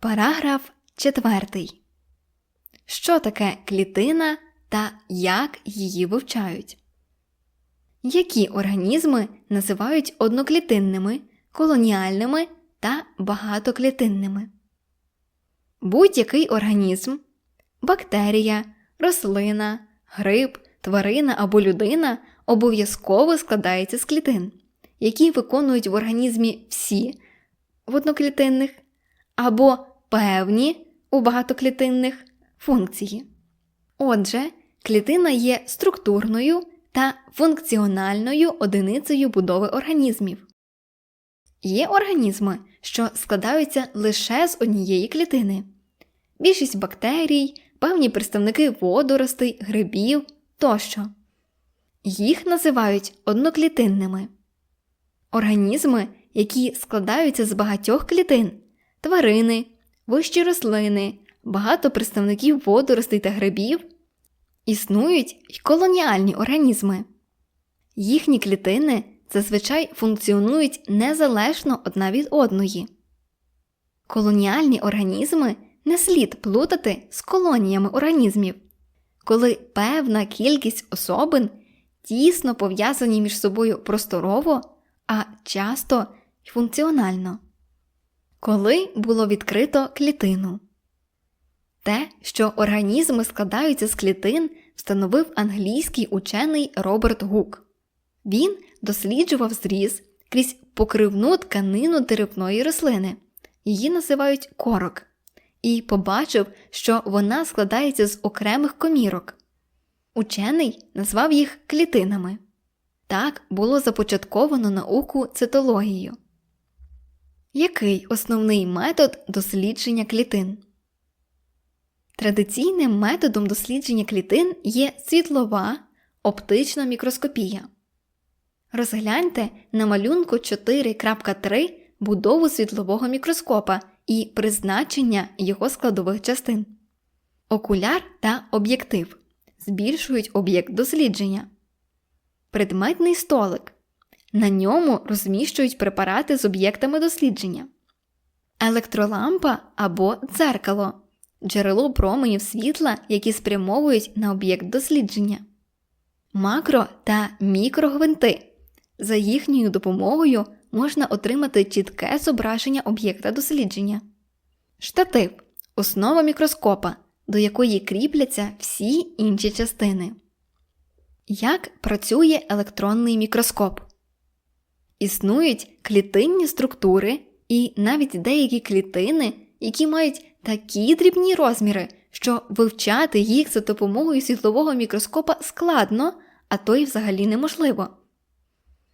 Параграф 4. Що таке клітина та як її вивчають? Які організми називають одноклітинними, колоніальними та багатоклітинними? Будь-який організм, бактерія, рослина, гриб, тварина або людина обов'язково складається з клітин, які виконують в організмі всі в одноклітинних або певні у багатоклітинних функції. Отже, клітина є структурною та функціональною одиницею будови організмів. Є організми, що складаються лише з однієї клітини. Більшість бактерій, певні представники водоростей, грибів тощо. Їх називають одноклітинними. Організми, які складаються з багатьох клітин, тварини, вищі рослини, багато представників водоростей та грибів, існують й колоніальні організми. Їхні клітини зазвичай функціонують незалежно одна від одної. Колоніальні організми не слід плутати з колоніями організмів, коли певна кількість особин тісно пов'язані між собою просторово, а часто й функціонально. Коли було відкрито клітину. Те, що організми складаються з клітин, встановив англійський учений Роберт Гук. Він досліджував зріз крізь покривну тканину деревної рослини, її називають корок, і побачив, що вона складається з окремих комірок. Учений назвав їх клітинами. Так було започатковано науку цитологію. Який основний метод дослідження клітин? Традиційним методом дослідження клітин є світлова оптична мікроскопія. Розгляньте на малюнку 4.3 будову світлового мікроскопа і призначення його складових частин. Окуляр та об'єктив збільшують об'єкт дослідження. Предметний столик. На ньому розміщують препарати з об'єктами дослідження. Електролампа або дзеркало джерело променів світла, які спрямовують на об'єкт дослідження. Макро та мікрогвинти. За їхньою допомогою можна отримати чітке зображення об'єкта дослідження. Штатив основа мікроскопа, до якої кріпляться всі інші частини. Як працює електронний мікроскоп? Існують клітинні структури і навіть деякі клітини, які мають такі дрібні розміри, що вивчати їх за допомогою світлового мікроскопа складно, а то й взагалі неможливо.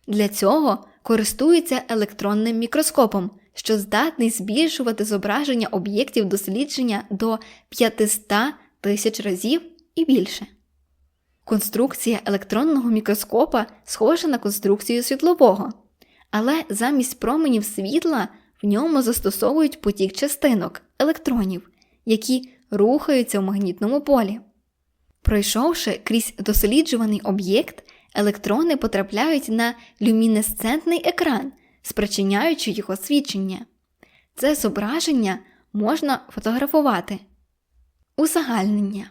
Для цього користуються електронним мікроскопом, що здатний збільшувати зображення об'єктів дослідження до 500 тисяч разів і більше. Конструкція електронного мікроскопа схожа на конструкцію світлового, але замість променів світла в ньому застосовують потік частинок електронів, які рухаються в магнітному полі. Пройшовши крізь досліджуваний об'єкт, електрони потрапляють на люмінесцентний екран, спричиняючи його свідчення. Це зображення можна фотографувати. Узагальнення.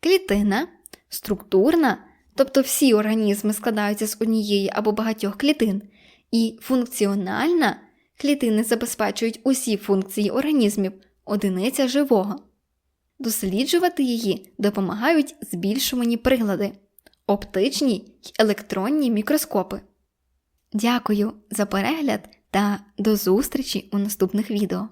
Клітина структурна, тобто всі організми складаються з однієї або багатьох клітин, і функціональна клітини забезпечують усі функції організмів, одиниця живого. Досліджувати її допомагають збільшувані прилади, оптичні й електронні мікроскопи. Дякую за перегляд та до зустрічі у наступних відео.